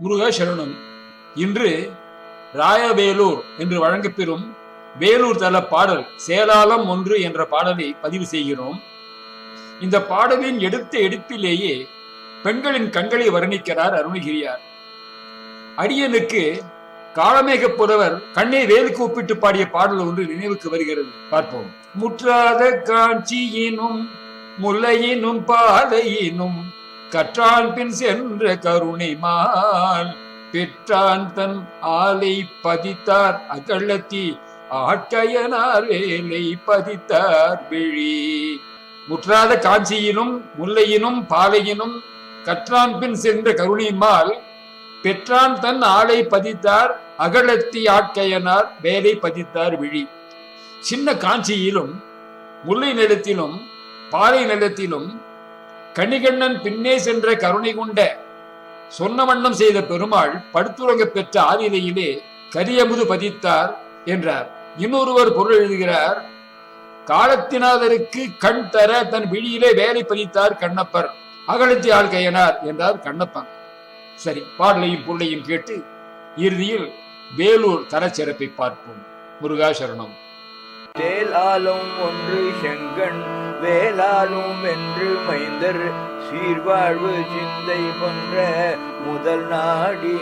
முருக சரணம். இன்று ராயவேலூர் என்று வழங்கப்பெறும் வேலூர் தல பாடல் சேலாலம் ஒன்று என்ற பாடலை பதிவு செய்கிறோம். இந்த பாடலின் எடுத்த எடுப்பிலேயே பெண்களின் கண்களை வர்ணிக்கிறார் அருணகிரியார். அடியனுக்கு காளமேக புலவர் கண்ணை வேலுக்கு கூப்பிட்டு பாடிய பாடல் ஒன்று நினைவுக்கு வருகிறது. பார்ப்போம். முற்றாத காட்சியினும் முல்லையினும் பாதையினும் கற்றான் பின் சென்ற கருணைமால் பெற்றான் தன் ஆலை பதித்தார் அகழத்தி ஆட்கையனார் வேலை பதித்தார் விழி. முற்றாத காஞ்சியினும் முல்லையினும் பாலையினும் கற்றான் பின் சென்ற கருணைமால் பெற்றான் தன் ஆளை பதித்தார் அகழத்தி ஆட்கையனார் வேலை பதித்தார் விழி. சின்ன காஞ்சியிலும் முல்லை நிலத்திலும் பாலை நிலத்திலும் கணிகண்ணன் பின்னே சென்ற கருணை கொண்ட சொன்ன வண்ணம் செய்த பெருமாள் படுத்துறங்க பெற்ற ஆதிலையிலே கரியமுது பதித்தார் என்றார். இன்னொருவர் பொருள் எழுதுகிறார் காலத்தினாதருக்கு கண் தர தன் விழியிலே வேலை பதித்தார் கண்ணப்பர். அகலத்தி ஆள்கையனார் என்றார் கண்ணப்பன். சரி பாடலையும் பொருளையும் கேட்டு இறுதியில் வேலூர் தரச்சிறப்பை பார்ப்போம். முருகா சரணம் தேலாலும் ஒன்று செங்கண் வேலாலும் வென்று மைந்தர் சீர்வாழ்வு சிந்தை போன்ற முதல் நாடி.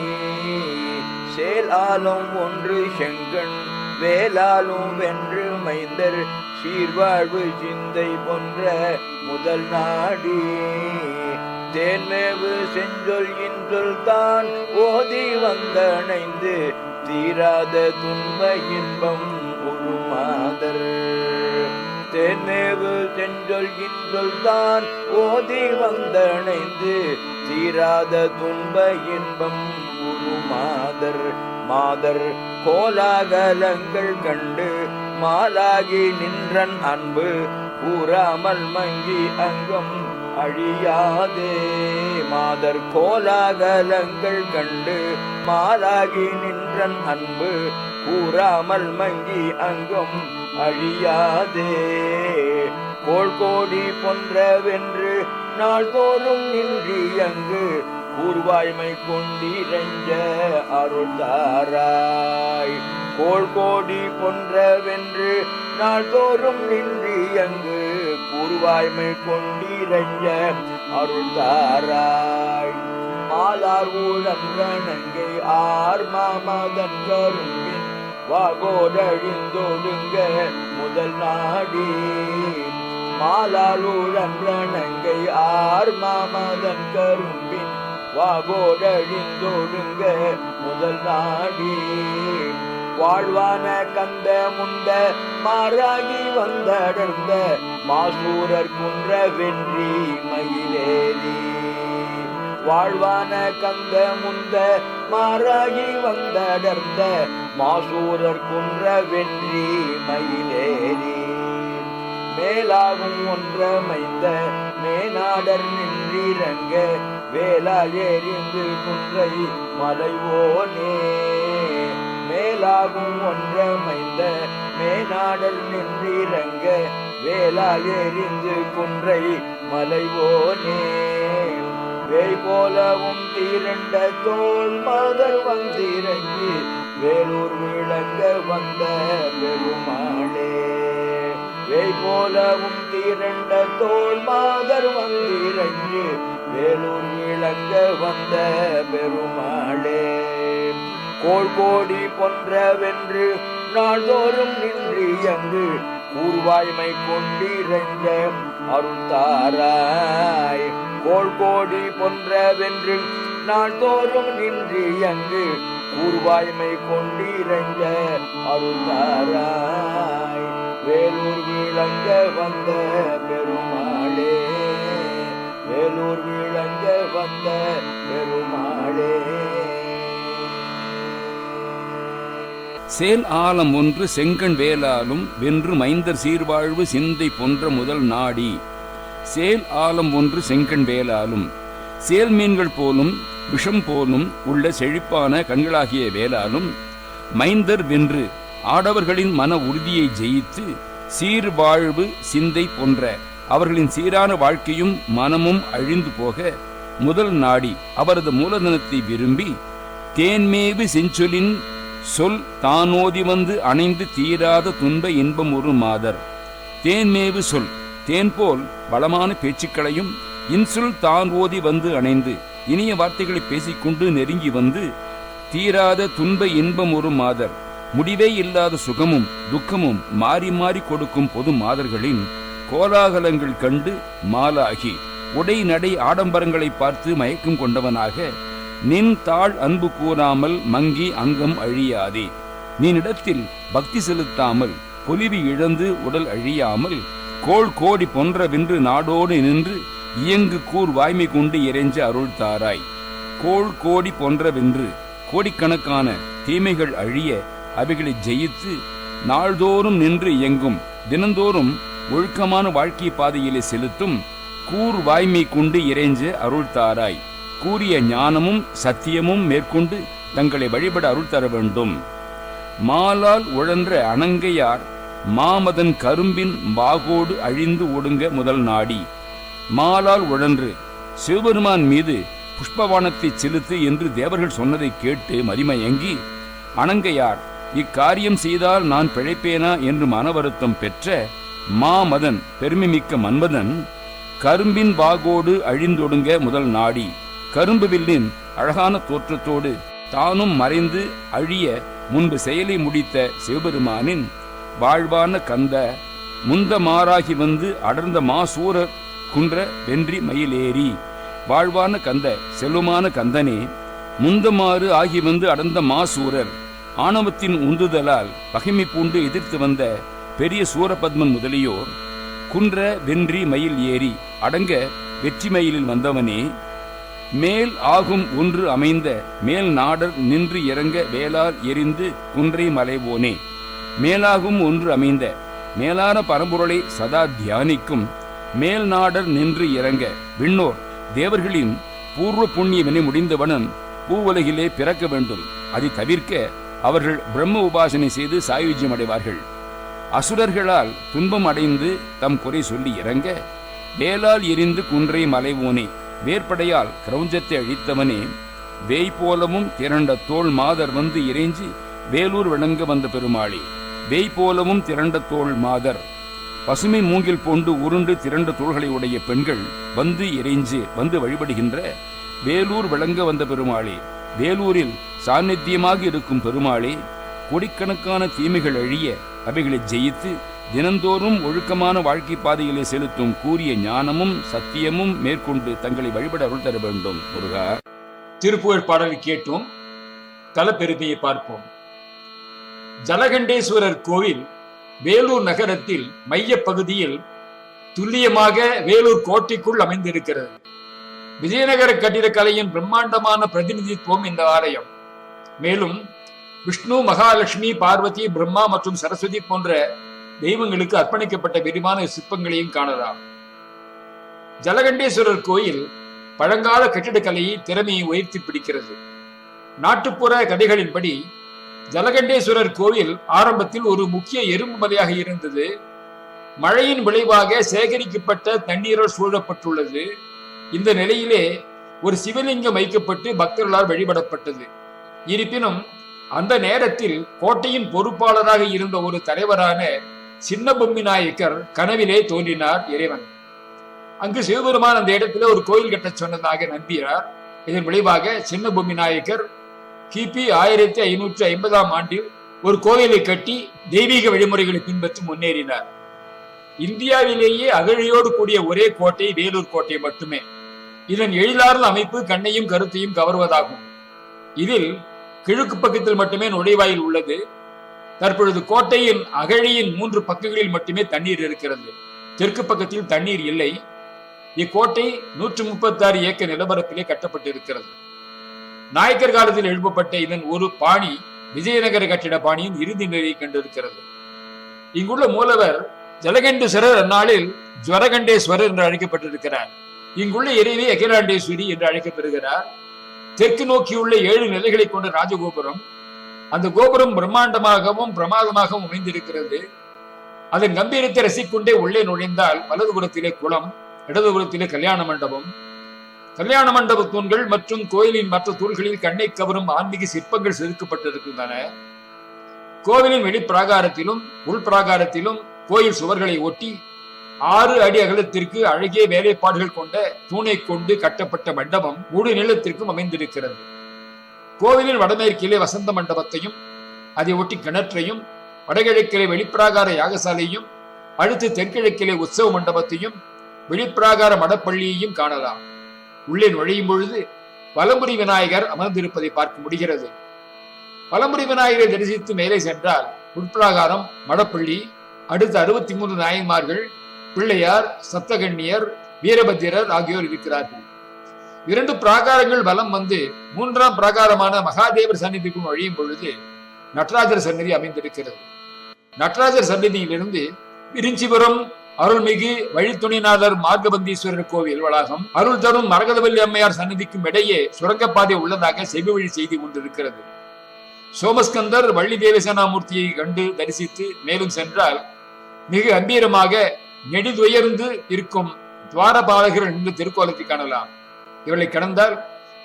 சேலாலும் ஒன்று செங்கண் வேலாலும் வென்று மைந்தர் சீர்வாழ்வு சிந்தை போன்ற முதல் நாடி. தேன்மேவு செஞ்சொல் இன்றொல் தான் ஓதி வந்தணைந்து தீராத துன்ப இன்பம் ஒரு மாதர். தேன்மேவு சென்றொல் இன்றொல் தான் ஓதி வந்தணைந்து தீராத துன்ப இன்பம் குரு மாதர் மாதர் கோலாகலங்கள் கண்டு மாலாகி நின்றன் அன்பு கூறாமல் மங்கி அங்கம் அழியாதே. மாதர் கோலாகலங்கள் கண்டு மாலாகி நின்றன் அன்பு கூறாமல் மங்கி அங்கும் அழியாதே. கோள் கோடி போன்றவென்று நாள்தோறும் நின்றி அங்கு கூர்வாய்மை கொண்டிரஞ்ச அருள்தாராய். கோள் கோடி போன்றவென்று நாள்தோறும் நின்றி அங்கு கூர்வாய்மை கொண்டிரஞ்ச அருள்தாராய். மாலார் ஊழம் வணங்கை ஆர் மாமதன் கரும்பின் வாகோடழிந்தொடுங்க முதல் நாடி. மாலாளூழங்கணங்கை ஆர் மாமதன் கரும்பின் வாகோடழிந்தொடுங்க முதல் நாடி. வாழ்வான கந்த முந்த மாறாகி வந்தடர்ந்த மாசூரர் குன்ற வென்றி மயிலேறி. வாழ்வான கந்த முந்த மாறாகி வந்தடர்ந்த மாசூரர் குன்ற வெற்றி மயிலேறி. மேலாகும் ஒன்றமைந்த மேனாடர் நின்றிறங்க வேளால் எரிந்து குன்றை மலைவோனே. மேலாகும் ஒன்றமைந்த மேனாடல் நின்றிறங்க வேளால் எரிந்து குன்றை மலைவோனே. வேய் போலவும் தீரண்ட தோல் மதர் வந்திறங்கி வேலூர் விளங்க வந்த பெருமாளே. வேய் போலவும் தீரண்ட தோல் மாதர் வந்திறங்கி வேலூர் விளங்க வந்த பெருமாளே. கோழ்கோடி போன்றவென்று நாள்தோறும் நின்று அங்கு கூர்வாய்மை கொண்டிருந்த அருள் தாராய் கோழ்கோடி போன்றவென்று நாள்தோறும் நின்று அங்கு கூர்வாய்மை கொண்டிருந்த அருள் தாராய் வேலூர் விளங்க வந்த பெருமாளே வேலூர் விளங்க வந்த பெருமாளே. சேல் ஆலம் ஒன்று செங்கண் வேலாலும் வென்று மைந்தர் சீர்வாழ்வு சிந்தை போன்ற முதல் நாடி. சேல் ஆலம் ஒன்று செங்கண் வேலாலும் சேல் மீன்கள் போலும் விஷம் போலும் உள்ள செழிப்பான கண்களாகிய வேலாலும் மைந்தர் வென்று ஆடவர்களின் மன உறுதியை ஜெயித்து சீர்வாழ்வு சிந்தை போன்ற அவர்களின் சீரான வாழ்க்கையும் மனமும் அழிந்து போக முதல் நாடி அவரது மூலதனத்தை விரும்பி தேன்மேவு செஞ்சொலின் சொல் தானோதி வந்து அணைந்து தீராத துன்ப இன்பம் ஒரு மாதர். தேன்மேவு சொல் தேன் போல் வளமான பேச்சுக்களையும் இன்சொல் தான் ஓதி வந்து அணைந்து இனிய வார்த்தைகளை பேசிக்கொண்டு நெருங்கி வந்து தீராத துன்ப இன்பம் ஒரு மாதர். முடிவே இல்லாத சுகமும் துக்கமும் மாறி மாறி கொடுக்கும் பொது மாதர்களின் கோலாகலங்கள் கண்டு மாலாகி உடை நடை ஆடம்பரங்களை பார்த்து மயக்கம் கொண்டவனாக நின் தாழ் அன்பு கூறாமல் மங்கி அங்கம் அழியாதே. நீனிடத்தில் பக்தி செலுத்தாமல் பொலிவி இழந்து உடல் அழியாமல் கோள் கோடி பொன்ற வென்று நாடோடு நின்று இயங்கு கூர் வாய்மை கொண்டு இறைஞ்ச அருள் தாராய். கோள் கோடி பொன்ற வென்று கோடிக்கணக்கான தீமைகள் அழிய அவைகளை ஜெயித்து நாள்தோறும் நின்று இயங்கும் தினந்தோறும் ஒழுக்கமான வாழ்க்கை பாதையிலே செலுத்தும் கூர் வாய்மை கொண்டு இறைஞ்ச அருள் தாராய். கூறிய ஞானமும் சத்தியமும் மேற்கொண்டு தங்களை வழிபட அருள் தர வேண்டும். மாலால் உழன்ற அணங்கையார் மாமதன் கரும்பின் வாகோடு அழிந்து ஒடுங்க முதல் நாடி. மாலால் உழன்று சிவபெருமான் மீது புஷ்பவானத்தை செலுத்து என்று தேவர்கள் சொன்னதை கேட்டு மதிமயங்கி அணங்கையார் இக்காரியம் செய்தால் நான் பிழைப்பேனா? என்று மனவருத்தம் பெற்ற மாமதன் பெருமைமிக்க மன்மதன் கரும்பின் வாகோடு அழிந்தொடுங்க முதல் நாடி. கரும்பு வில்லின் அழகான தோற்றத்தோடு தானும் மறைந்து அழிய முன்பு செயலை முடித்த சிவபெருமானின் வாழ்வான கந்த முந்த மாறாகி வந்து அடர்ந்த மாசூர குன்ற வென்றி மயிலேறி. வாழ்வான கந்த செல்வமான கந்தனே முந்தமாறு ஆகி வந்து அடர்ந்த மாசூரர் ஆணவத்தின் உந்துதலால் பகைமை பூண்டு எதிர்த்து வந்த பெரிய சூரபத்மன் முதலியோர் குன்ற வென்றி மயில் ஏறி அடங்க வெற்றி மயிலில் வந்தவனே மேல் ஆகும் ஒன்று அமைந்த மேல் நாடர் நின்று இறங்க வேளார் எரிந்து குன்றை மலைவோனே. மேலாகும் ஒன்று அமைந்த மேலான பரம்பொருளை சதா தியானிக்கும். மேல் நாடர் நின்று இறங்க விண்ணோர் தேவர்களின் பூர்வ புண்ணியவினை முடிந்தவனன் பூவுலகிலே பிறக்க வேண்டும். அதை தவிர்க்க அவர்கள் பிரம்ம உபாசனை செய்து சாயுஜ்யம் அடைவார்கள். அசுரர்களால் துன்பம் அடைந்து தம் குறை சொல்லி இறங்க வேலால் எரிந்து குன்றை மலைவோனே. வேற்படையால் கிரௌஞ்சத்தை அழித்தவனே வேய் போலவும் திரண்ட தோல் மாதர் வந்து இறைஞ்சி வேலூர் விளங்க வந்த பெருமாளி. வேய் போலவும் திரண்ட தோல் மாதர் பசுமை மூங்கில் போண்டு உருண்டு திரண்ட தோள்களை உடைய பெண்கள் வந்து இறைஞ்சு வந்து வழிபடுகின்ற வேலூர் விளங்க வந்த பெருமாளி. வேலூரில் சாநித்தியமாக இருக்கும் பெருமாளே கோடிக்கணக்கான தீமைகள் அழிய அவைகளை ஜெயித்து தினந்தோறும் ஒழுக்கமான வாழ்க்கை பாதையிலே செலுத்தும் கூறிய ஞானமும் சத்தியமும் மேற்கொண்டு தங்களை வழிபட அருள் தர வேண்டும். முருகா. திருப்புகழ் பாடலை கேட்டோம். தலப்பெருமையை பார்ப்போம். ஜலகண்டேஸ்வரர் கோவில் வேலூர் நகரத்தில் மைய பகுதியில் துல்லியமாக வேலூர் கோட்டைக்குள் அமைந்திருக்கிறது. விஜயநகர கட்டிடக்கலையின் பிரம்மாண்டமான பிரதிநிதித்துவம் இந்த ஆலயம். மேலும் விஷ்ணு மகாலட்சுமி பார்வதி பிரம்மா மற்றும் சரஸ்வதி போன்ற தெய்வங்களுக்கு அர்ப்பணிக்கப்பட்ட விரிவான சிற்பங்களையும் காணலாம். ஜலகண்டேஸ்வரர் கோயில் பழங்கால கட்டிடக்கலையை திறமையை உயர்த்தி பிடிக்கிறது. நாட்டுப்புற கதைகளின்படி ஜலகண்டேஸ்வரர் கோயில் ஆரம்பத்தில் ஒரு முக்கிய எறும்பு மலையாக இருந்தது. மழையின் விளைவாக சேகரிக்கப்பட்ட தண்ணீரால் சூழப்பட்டுள்ளது. இந்த நிலையிலே ஒரு சிவலிங்கம் வைக்கப்பட்டு பக்தர்களால் வழிபடப்பட்டது. இருப்பினும் அந்த நேரத்தில் கோட்டையின் பொறுப்பாளராக இருந்த ஒரு தலைவரான சின்ன பொம்மி நாயக்கர் கனவிலே தோன்றினார் இறைவன். அங்கு சிவபெருமான் அந்த இடத்துல ஒரு கோயில் கட்டச் சொன்னதாக நம்பினார். இதன் விளைவாக சின்ன பொம்மி நாயக்கர் கிபி ஆயிரத்தி ஐநூற்றி ஐம்பதாம் ஆண்டில் ஒரு கோயிலை கட்டி தெய்வீக வழிமுறைகளை பின்பற்றி முன்னேறினார். இந்தியாவிலேயே அகழியோடு கூடிய ஒரே கோட்டை வேலூர் கோட்டை மட்டுமே. இதன் எழிலார்ந்த அமைப்பு கண்ணையும் கருத்தையும் கவர்வதாகும். இதில் கிழக்கு பக்கத்தில் மட்டுமே நுழைவாயில் உள்ளது. தற்பொழுது கோட்டையின் அகழியின் மூன்று பக்கங்களில் மட்டுமே தண்ணீர் இருக்கிறது. தெற்கு பக்கத்தில் தண்ணீர் இல்லை. இக்கோட்டை நூற்று முப்பத்தி ஆறு ஏக்கர் நிலப்பரப்பிலே கட்டப்பட்டிருக்கிறது. நாயக்கர் காலத்தில் எழுப்பப்பட்ட இதன் ஒரு பாணி விஜயநகர கட்டிட பாணியின் இறுதி நிலையை கண்டிருக்கிறது. இங்குள்ள மூலவர் ஜலகண்டேஸ்வரர் அந்நாளில் ஜுவரகண்டேஸ்வரர் என்று அழைக்கப்பட்டிருக்கிறார். இங்குள்ள இறைவி அகிலாண்டேஸ்வரி என்று அழைக்கப்படுகிறார். தெற்கு நோக்கியுள்ள ஏழு நிலைகளை கொண்ட ராஜகோபுரம் அந்த கோபுரம் பிரம்மாண்டமாகவும் பிரமாதமாகவும் அமைந்திருக்கிறது. அதன் கம்பீரத்தை ரசிக்கொண்டே உள்ளே நுழைந்தால் வலதுபுறத்திலே குளம் இடதுபுறத்திலே கல்யாண மண்டபம். கல்யாண மண்டப தூண்கள் மற்றும் கோயிலின் மற்ற தூண்களில் கண்ணை கவரும் ஆன்மீக சிற்பங்கள் செதுக்கப்பட்டிருக்கின்றன. கோவிலின் வெளிப்பிராகாரத்திலும் உள்பிராகாரத்திலும் கோயில் சுவர்களை ஒட்டி ஆறு அடி அகலத்திற்கு அழகிய வேலைப்பாடுகள் கொண்ட தூணை கொண்டு கட்டப்பட்ட மண்டபம் முழு நிலத்திற்கும் அமைந்திருக்கிறது. கோவிலில் வடமேற்கிலே வசந்த மண்டபத்தையும் அதை ஒட்டி கிணற்றையும் வடகிழக்கிலே வெளிப்பிராகார யாகசாலையும் அடுத்து தென்கிழக்கிலே உற்சவ மண்டபத்தையும் வெளிப்பிராகார மடப்பள்ளியையும் காணலாம். உள்ளே நுழையும் பொழுது வலம்புரி விநாயகர் அமர்ந்திருப்பதை பார்க்க முடிகிறது. வலம்புரி விநாயகரை தரிசித்து மேலே சென்றால் உட்பிராகாரம் மடப்பள்ளி அடுத்து அறுபத்தி மூன்று நாயன்மார்கள் பிள்ளையார் சப்தகண்ணியர் வீரபத்திரர் ஆகியோர் இருக்கிறார்கள். இரண்டு பிராகாரங்கள் வலம் வந்து மூன்றாம் பிராகாரமான மகாதேவர் சந்நிதிக்குள் வழியும் பொழுது நடராஜர் சந்நிதி அமைந்திருக்கிறது. நடராஜர் சந்நிதியிலிருந்து பிரிஞ்சிபுரம் அருள்மிகு வழித்துணைநாதர் மார்கபந்தீஸ்வரர் கோவில் வளாகம் அருள் தரும் மரகதவல்லி அம்மையார் சன்னதிக்கும் இடையே சுரங்கப்பாதை உள்ளதாக செவி வழி செய்தி கொண்டிருக்கிறது சோமஸ்கந்தர் வள்ளி தேவசேனாமூர்த்தியை கண்டு தரிசித்து மேலும் சென்றால் மிக கம்பீரமாக நெடிதுயர்ந்து இருக்கும் துவாரபாலகர் என்ற திருக்கோலத்தை காணலாம். இவளை கடந்தால்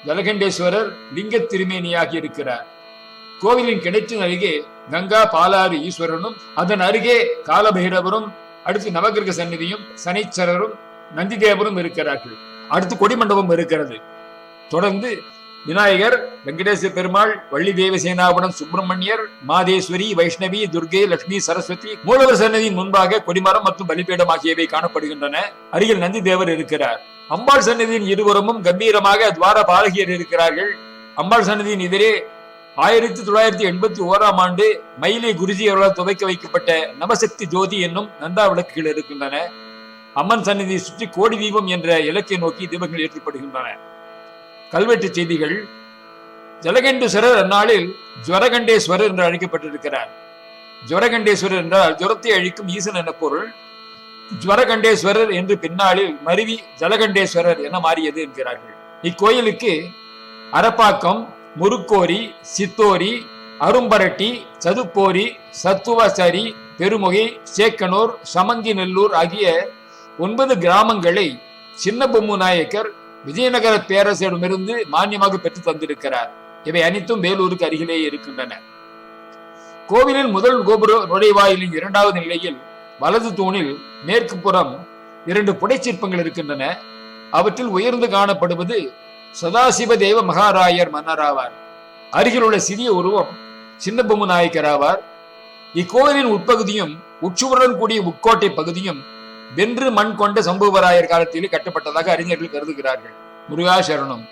ஜலகண்டேஸ்வரர் லிங்க திருமேனியாகி இருக்கிறார். கோவிலின் கிணற்றின் அருகே கங்கா பாலாறு ஈஸ்வரனும் அதன் அருகே காலபைரவரும் அடுத்து நவகிரக சந்நிதியும் சனீச்சரரும் நந்திதேவரும் இருக்கிறார்கள். அடுத்து கொடிமண்டபம் இருக்கிறது. தொடர்ந்து விநாயகர் வெங்கடேச பெருமாள் வள்ளி தேவசேனாபுரம் சுப்பிரமணியர் மாதேஸ்வரி வைஷ்ணவி துர்கை லட்சுமி சரஸ்வதி மூலவர் சன்னதியின் முன்பாக கொடிமரம் மற்றும் பலிபீடம் ஆகியவை காணப்படுகின்றன. அருகில் நந்தி தேவர் இருக்கிறார். அம்பாள் சன்னதியின் இருவரமும் கம்பீரமாக துவார பாலகியர் இருக்கிறார்கள். அம்பாள் சன்னதியின் எதிரே ஆயிரத்தி தொள்ளாயிரத்தி எண்பத்தி ஓராம் ஆண்டு மயிலை குருஜி அவர்களால் துவைக்க வைக்கப்பட்ட நவசக்தி ஜோதி என்னும் நந்தா விளக்குகள் இருக்கின்றன. அம்மன் சன்னதியை சுற்றி கோடி தீபம் என்ற இலக்கை நோக்கி தீபங்கள் ஏற்றப்படுகின்றன. கல்வெட்டு செய்திகள் ஜலகண்டேஸ்வரர் அந்நாளில் ஜுவரகண்டேஸ்வரர் என்று அழைக்கப்பட்டிருக்கிறார். ஜுவரகண்டேஸ்வரர் என்றால் ஜுரத்தை அழிக்கும் ஈசன் என பொருள். ஜுவரகண்டேஸ்வரர் என்று பின்னாளில் மருவி ஜலகண்டேஸ்வரர் என மாறியது என்கிறார்கள். இக்கோயிலுக்கு அரப்பாக்கம் முருக்கோரி சித்தோரி அரும்பரட்டி சதுப்போரி சத்துவசரி பெருமுகை சேக்கனூர் சமங்கி நெல்லூர் ஆகிய ஒன்பது கிராமங்களை சின்ன பொம்மு நாயக்கர் விஜயநகர பேரரசிடமிருந்து மானியமாக பெற்று தந்திருக்கிறார். இவை அனைத்தும் வேலூருக்கு அருகிலேயே இருக்கின்றன. கோவிலின் முதல் கோபுர நுழைவாயிலின் இரண்டாவது நிலையில் வலது தூணில் மேற்கு புறம் இரண்டு புடைச்சிற்பங்கள் இருக்கின்றன. அவற்றில் உயர்ந்து காணப்படுவது சதாசிவ தேவ மகாராயர் மன்னராவார். அருகில் உள்ள சிறிய உருவம் சின்னபொம்மு நாயக்கர் ஆவார் இக்கோவிலின் உட்பகுதியும் உட்சுவருடன் கூடிய உட்கோட்டை பகுதியும் வென்று மண் கொண்ட சம்புவராயர் காலத்திலே கட்டப்பட்டதாக அறிஞர்கள் கருதுகிறார்கள். முருகா சரணம்